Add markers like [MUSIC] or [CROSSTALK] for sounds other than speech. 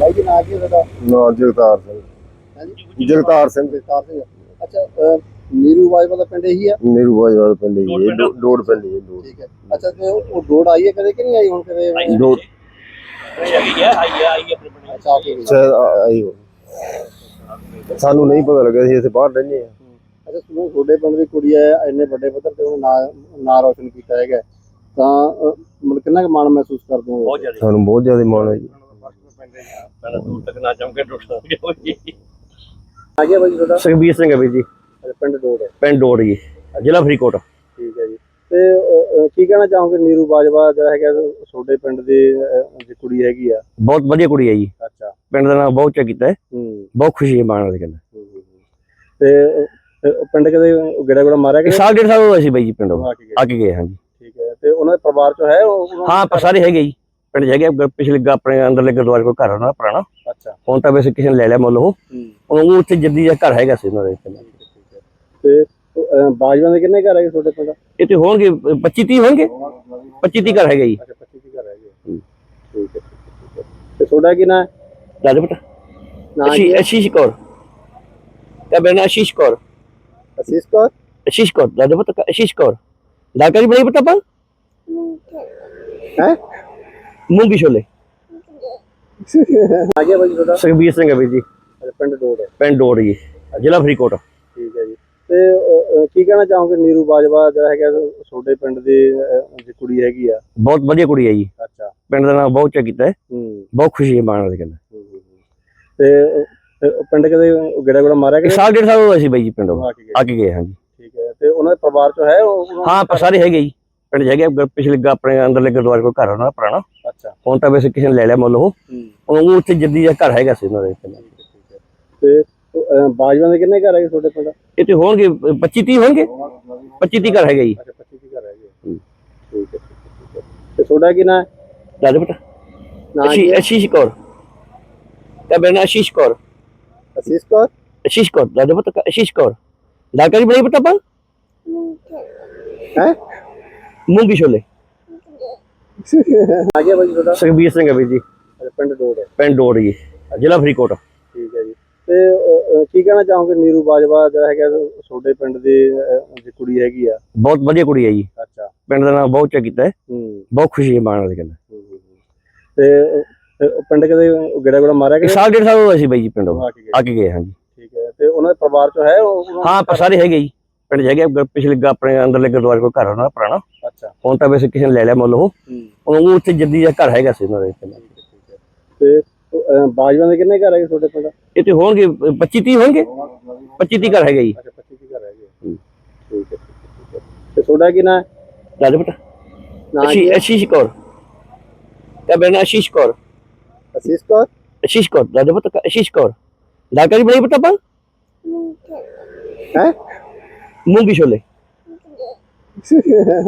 ਬਾਈ ਜੀ ਨਾਂ ਕੀ ਹੈ ਤੁਹਾਡਾ? ਨਾ ਜਗਤਾਰ ਸਿੰਘ। ਹਾਂਜੀ? ਜਗਤਾਰ ਸਿੰਘ। ਜਗਤਾਰ ਸਿੰਘ। ਅੱਛਾ ਅਹ, ਨੀਰੂ ਬਾਜਵਾ ਦਾ ਪਿੰਡ ਇਹੀ ਆ ਨੀਰੂ ਬਾਜਵਾ ਪਿੰਡ ਹੀ। ਹੈ ਡੋ- ਡੋੜ ਪਿੰਡ ਹੀ ਹੈ ਡੋੜ ਠੀਕ ਹੈ। ਅੱਛਾ ਤੇ ਉਹ ਉਹ ਡੋੜ ਆਈ ਹੈ ਕਦੇ ਕਿ ਨਹੀਂ ਆਈ ਹੁਣ ਕਦੇ? ਡੋੜ ਅੱਛਾ ਆ ਕੇ ਗਈ। ਸ਼ਾਇਦ ਆ- ਆਈ ਹੋ। ਸਾਨੂੰ ਨਹੀਂ ਪਤਾ ਲੱਗਿਆ ਸੀ ਅਸੀਂ ਬਾਹਰ ਰਹਿੰਦੇ ਆ ਅੱਛਾ ਤੁਹਾਨੂੰ ਤੁਹਾਡੇ ਪਿੰਡ ਦੀ ਕੁੜੀ ਹੈ ਇੰਨੇ ਵੱਡੇ ਪੱਧਰ ਤੇ ਉਹਨੇ ਨਾਂ ਨਾਂ ਰੋਸ਼ਨ ਕੀਤਾ ਹੈਗਾ। ਤਾਂ ਅਹ, ਮਤਲਬ ਕਿੰਨਾ ਕੁ ਮਾਣ ਮਹਿਸੂਸ ਕਰਦੇ ਹੋ? ਸਾਨੂੰ ਬਹੁਤ ਜ਼ਿਆਦਾ ਮਾਣ ਹੈ ਜੀ। ਪਹਿਲਾਂ ਦੂਰ ਤੱਕ ਨਾ ਚਮਕੇ ਟੁੱਟਦਾ ਜੀ ਆ ਗਿਆ ਬਾਈ ਜੀ ਤੁਹਾਡਾ? ਸੁਖਬੀਰ ਸਿੰਘ ਹੈ ਵੀਰ ਜੀ। ਅੱਛਾ, ਪਿੰਡ ਡੋੜ ਹੈ। ਪਿੰਡ ਡੋੜ ਜੀ ਜ਼ਿਲ੍ਹਾ ਫਰੀਦਕੋਟ। ਠੀਕ ਹੈ ਜੀ। ਤੇ ਅਹ, ਅਹ, ਕੀ ਕਹਿਣਾ ਚਾਹੋਗੇ ਨੀਰੂ ਬਾਜਵਾ ਜਿਹੜਾ ਹੈਗਾ ਤੁਹਾਡੇ ਪਿੰਡ ਦੀ ਅਹ, ਦੀ ਕੁੜੀ ਹੈਗੀ ਆ? ਬਹੁਤ ਵਧੀਆ ਕੁੜੀ ਹੈ ਜੀ। ਅੱਛਾ। ਪਿੰਡ ਦਾ ਨਾਮ ਬਹੁਤ ਚੰਗਾ ਕੀਤਾ ਹੈ। ਹੂੰ। ਬਹੁਤ ਖੁਸ਼ੀ ਹੈ ਮਾਣ ਵਾਲੀ ਗੱਲ ਹੂੰ, ਹੂੰ, ਹੂੰ। ਤੇ ਅਹ, ਪਿੰਡ ਕਦੇ ਗੇੜਾ ਗੇੜਾ ਮਾਰਿਆ ਇੱਕ ਕਿ ਸਾਲ ਡੇਢ ਸਾਲ ਹੋਇਆ ਸੀ ਬਾਈ ਜੀ ਪਿੰਡੋਂ। ਆ ਕੇ ਗਏ। ਆ ਕੇ ਗਏ ਹਾਂਜੀ। ਠੀਕ ਹੈ। ਤੇ ਉਹਨਾਂ ਦੇ ਪਰਿਵਾਰ ਚੋਂ ਹੈ ਉਹ? ਉਹਨਾਂ- ਹਾਂ ਪਰ ਸਾਰੇ ਹੈਗੇ ਜੀ। ਪਿੰਡ ਹੈਗੇ ਪਿਛਲੇ ਗ- ਆਪਣੇ ਅੰਦਰਲੇ ਗੁਰਦੁਆਰੇ ਕੋਲ ਘਰ ਉਹਨਾਂ ਦਾ ਪੁਰਾਣਾ। ਅੱਛਾ। ਹੁਣ ਤਾਂ ਵੈਸੇ ਕਿਸੇ ਨੇ ਲੈ ਲਿਆ ਮੁੱਲ ਉਹ। ਹੂੰ। ਉਹ ਉੱਥੇ ਜੱਦੀ ਦਾ ਘਰ ਹੈਗਾ ਸੀ ਉਹਨਾਂ ਦੇ ਹੈ। ਤੇ ਅਹ, ਬਾਜਵਾ ਦੇ ਕਿੰਨੇ ਘਰ ਹੈਗੇ ਤੁਹਾਡੇ ਪਿੰਡ ਇੱਥੇ ਹੋਣਗੇ 25 30 ਹੋਣਗੇ? 25 30 ਘਰ ਹੈਗੇ ਜੀ। ਅੱਛਾ 25 ਕੀ ਘਰ ਹੈਗੇ ਠੀਕ ਹੈ ਠੀਕ ਹੈ, ਠੀਕ ਹੈ। ਤੇ ਤੁਹਾਡਾ ਕੀ ਨਾਂ ਹੈ? ਦਾਦੇ ਬੇਟਾ ਨਾਂ ਕੀ ਅਸ਼ੀ ਹੈ? ਅਸ਼ੀਸ਼ ਕੌਰ। ਕਾ ਬੇਨਾ ਅਸ਼ੀਸ਼ ਕੌਰ। ਅਸੀਸ ਕੌਰ? ਅਸ਼ੀਸ਼ ਕੌਰ ਦਾਦੇ ਬੇਟਾ ਅਸ਼ੀਸ਼ ਕੌਰ। ਦਾਕਰੀ ਬੜੀ ਬੇਟਾ ਪਾ ਹੈ? ਮੂੰਗੀ ਛੋਲੇ। ਆ ਗਿਆ ਬਾਈ ਤੁਹਾਡਾ? ਸੁਖਬੀਰ ਸਿੰਘ ਹੈ ਵੀਰ ਜੀ। ਪਿੰਡ ਡੋੜ ਹੈ। ਪਿੰਡ ਡੋੜ ਜੀ ਜ਼ਿਲ੍ਹਾ ਫਰੀਦਕੋਟ। ਠੀਕ ਹੈ ਜੀ। ਤੇ ਕੀ ਕਹਿਣਾ ਚਾਹੋਗੇ ਨੀਰੂ ਬਾਜਵਾ ਜਿਹੜਾ ਹੈਗਾ ਤੁਹਾਡੇ ਪਿੰਡ ਦੀ ਦੀ ਕੁੜੀ ਹੈਗੀ ਆ? ਬਹੁਤ ਵਧੀਆ ਕੁੜੀ ਹੈ ਜੀ। ਅੱਛਾ। ਪਿੰਡ ਦਾ ਨਾਮ ਬਹੁਤ ਚੰਗਾ ਕੀਤਾ ਹੈ। ਹੂੰ। ਬਹੁਤ ਖੁਸ਼ੀ ਹੈ ਮਾਣ ਵਾਲੀ ਗੱਲ ਹੂੰ, ਹੂੰ, ਹੂੰ। ਤੇ ਪਿੰਡ ਕਦੇ ਗੇੜਾ ਗੇੜਾ ਮਾਰਿਆ ਕਿ ਇੱਕ ਸਾਲ ਡੇਢ ਸਾਲ ਹੋਇਆ ਸੀ ਬਾਈ ਜੀ ਪਿੰਡੋਂ। ਆ ਕੇ ਗਏ। ਆ ਕੇ ਗਏ ਹਾਂਜੀ। ਠੀਕ ਹੈ ਤੇ ਉਹਨਾਂ ਦੇ ਪਰਿਵਾਰ ਚੋਂ ਹੈ ਉਹ? ਉਹਨਾਂ- ਹਾਂ ਪਰ ਸਾਰੇ ਹੈਗੇ ਜੀ। ਪਿੰਡ 'ਚ ਹੈਗੇ ਗ- ਪਿਛਲੇ ਗ- ਆਪਣੇ ਅੰਦਰਲੇ ਗੁਰਦੁਆਰੇ ਕੋਲ ਘਰ ਉਹਨਾਂ ਦਾ ਪੁਰਾਣਾ। ਅੱਛਾ। ਹੁਣ ਤਾਂ ਵੈਸੇ ਕਿਸੇ ਨੇ ਲੈ ਲਿਆ ਮੁੱਲ ਉਹ। ਹੂੰ। ਉਹ ਉੱਥੇ ਜੱਦੀ ਦਾ ਘਰ ਹੈਗਾ ਸੀ ਉਹਨਾਂ ਦੇ। ਤੇ ਬਾਜਵਾ ਦੇ ਕਿੰਨੇ ਘਰ ਹੈਗੇ ਤੁਹਾਡੇ ਪਿੰਡ? ਇੱਥੇ ਹੋਣਗੇ 25 30 ਹੋਣਗੇ? 25 30 ਘਰ ਹੈਗੇ ਜੀ। ਅੱਛਾ 25 ਕੀ ਘਰ ਹੈਗੇ ਠੀਕ ਹੈ, ਤੇ ਤੁਹਾਡਾ ਕੀ ਨਾਂ ਹੈ? ਦਾਦੇ ਬੇਟਾ। ਅਸ਼ੀ ਅਸ਼ੀਸ਼ ਕੌਰ। ਕਾ ਬੇਨਾ ਅਸ਼ੀਸ਼ ਕੌਰ। ਅਸੀਸ ਕੌਰ? ਅਸ਼ੀਸ਼ ਕੌਰ ਦਾਦੇ ਬੇਟਾ ਅਸ਼ੀਸ਼ ਕੌਰ। ਦਾਕਰੀ ਬੜੀ ਬੇਟਾ ਪਾ ਹੈ? ਮੂੰਗੀ ਛੋਲੇ। ਆ ਗਿਆ ਬਾਈ ਤੁਹਾਡਾ? ਸੁਖਬੀਰ ਸਿੰਘ ਹੈ ਵੀਰ ਜੀ। ਪਿੰਡ ਡੋੜ ਹੈ। ਪਿੰਡ ਡੋੜ ਜੀ ਜ਼ਿਲ੍ਹਾ ਫਰੀਦਕੋਟ। ਠੀਕ ਹੈ ਜੀ। ਤੇ ਅਹ, ਅਹ, ਕੀ ਕਹਿਣਾ ਚਾਹੋਗੇ ਨੀਰੂ ਬਾਜਵਾ ਜਿਹੜਾ ਹੈਗਾ ਤੁਹਾਡੇ ਪਿੰਡ ਦੀ ਅਹ, ਕੁੜੀ ਹੈਗੀ ਆ? ਬਹੁਤ ਵਧੀਆ ਕੁੜੀ ਹੈ ਜੀ। ਅੱਛਾ। ਪਿੰਡ ਦਾ ਨਾਮ ਬਹੁਤ ਚੰਗਾ ਕੀਤਾ ਹੈ। ਹੂੰ ਬਹੁਤ ਖੁਸ਼ੀ ਹੈ ਮਾਣ ਵਾਲੀ ਗੱਲ ਹੂੰ, ਹੂੰ, ਹੂੰ। ਤੇ ਅਹ, ਤੇ ਉਹ ਪਿੰਡ ਕਦੇ ਗੇੜਾ ਗੇੜਾ ਮਾਰਿਆ ਕਿ ਇੱਕ ਸਾਲ ਡੇਢ ਸਾਲ ਹੋਇਆ ਸੀ ਬਾਈ ਜੀ ਪਿੰਡੋਂ। ਆ ਕੇ ਗਏ। ਆ ਕੇ ਗਏ ਹਾਂਜੀ। ਠੀਕ ਹੈ। ਤੇ ਉਹਨਾਂ ਦੇ ਪਰਿਵਾਰ ਚੋਂ ਹੈ ਉਹ? ਉਹਨਾਂ- ਹਾਂ ਪਰ ਸਾਰੇ ਹੈਗੇ ਜੀ। ਪਿੰਡ 'ਚ ਹੈਗੇ ਪਿਛਲੇ ਆਪਣੇ ਅੰਦਰਲੇ ਗੁਰਦੁਆਰੇ ਕੋਲ ਘਰ ਉਹਨਾਂ ਦਾ ਪੁਰਾਣਾ। ਅੱਛਾ। ਹੁਣ ਤਾਂ ਵੈਸੇ ਕਿਸੇ ਨੇ ਲੈ ਲਿਆ ਮੁੱਲ ਉਹ। ਹੂੰ। ਉਹ ਉੱਥੇ ਜੱਦੀ ਦਾ ਘਰ ਹੈਗਾ ਸੀ ਉਹਨਾਂ ਦੇ ਠੀਕ ਹੈ, ਠੀਕ ਹੈ। ਤੇ ਅਹ, ਬਾਜਵਾ ਦੇ ਕਿੰਨੇ ਘਰ ਹੈਗੇ ਤੁਹਾਡੇ ਪਿੰਡ ਇੱਥੇ ਹੋਣਗੇ 25 30 ਹੋਣਗੇ? 25 30 ਘਰ ਹੈਗੇ ਜੀ। ਅੱਛਾ 25 ਕੀ ਘਰ ਹੈਗੇ ਠੀਕ ਹੈ, ਠੀਕ ਹੈ, ਠੀਕ ਹੈ। ਤੇ ਤੁਹਾਡਾ ਕੀ ਨਾਂ ਹੈ? ਦਾਦੇ ਬੇਟਾ। ਨਾਂ ਕੀ ਅਸ਼ੀ ਹੈ? ਅਸ਼ੀਸ਼ ਕੌਰ। ਕਾ ਬੇਨਾ ਅਸ਼ੀਸ਼ ਕੌਰ। ਅਸੀਸ ਕੌਰ? ਅਸ਼ੀਸ਼ ਕੌਰ ਦਾਦੇ ਬੇਟਾ ਅਸ਼ੀਸ਼ ਕੌਰ। ਦਾਕਰੀ ਬੜੀ ਬੇਟਾ ਪਾ ਹੈ? ਮੂੰਗੀ ਛੋਲੇ। [LAUGHS]